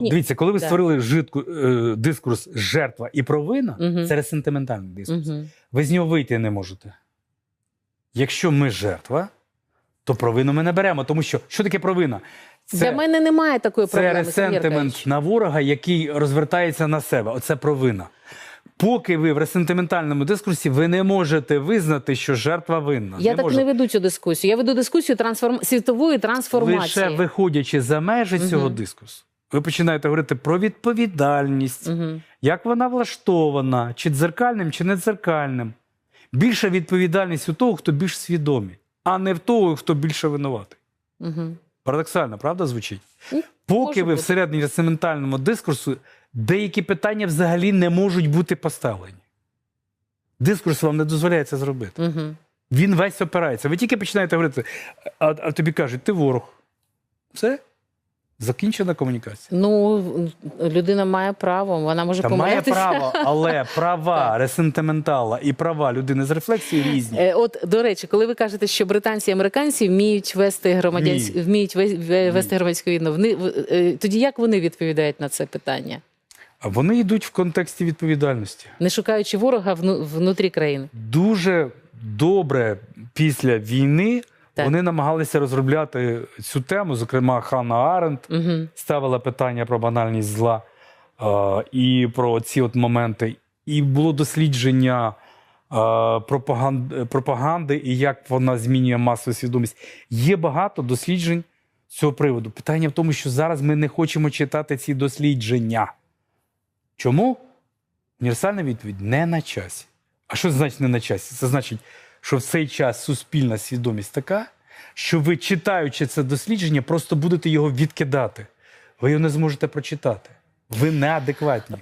Ні. Дивіться, коли ви Да. створили житку, е, дискурс жертва і провина, Мгм. це ресентиментальний дискурс. Угу. Ви з нього вийти не можете. Якщо ми жертва, то провину ми не беремо. Тому що що таке провина? Для мене немає такої Це проблеми. Сергій ресентимент на ворога, який розвертається на себе. Оце провина. Поки ви в ресентиментальному дискурсі, ви не можете визнати, що жертва винна. Я так можете. не веду цю дискусію. Я веду дискусію трансформ... світової трансформації. Лише виходячи за межі Мгм. цього дискурсу, ви починаєте говорити про відповідальність, Угу. як вона влаштована, чи дзеркальним, чи не дзеркальним. Більша відповідальність у того, хто більш свідомий, а не в того, хто більше винуватий. Угу. Парадоксально, правда, звучить? Ну, Поки ви бути. всередині сентиментальному дискурсу, деякі питання взагалі не можуть бути поставлені. Дискурс вам не дозволяє це зробити. Угу. Він весь опирається. Ви тільки починаєте говорити, а, а тобі кажуть, ти ворог. Все? Закінчена комунікація. Ну, людина має право, вона може Та має право, але права ресентиментала і права людини з рефлексією різні. Е, От до речі, коли ви кажете, що британці і американці вміють вести громадянсь... Ні. вміють ве- ве- вести громадську війну, вони е, тоді як вони відповідають на це питання, А вони йдуть в контексті відповідальності. не шукаючи ворога вну... внутрі країни? Дуже добре після війни Так. вони намагалися розробляти цю тему. Зокрема, Ханна Аренд Угу. ставила питання про банальність зла е, і про ці от моменти. І було дослідження е, пропаганд, пропаганди і як вона змінює масову свідомість. Є багато досліджень з цього приводу. Питання в тому, що зараз ми не хочемо читати ці дослідження. Чому? Універсальна відповідь не на часі. А що це значить не на часі? Це значить, що в цей час суспільна свідомість така, що ви, читаючи це дослідження, просто будете його відкидати. Ви його не зможете прочитати. Ви неадекватні.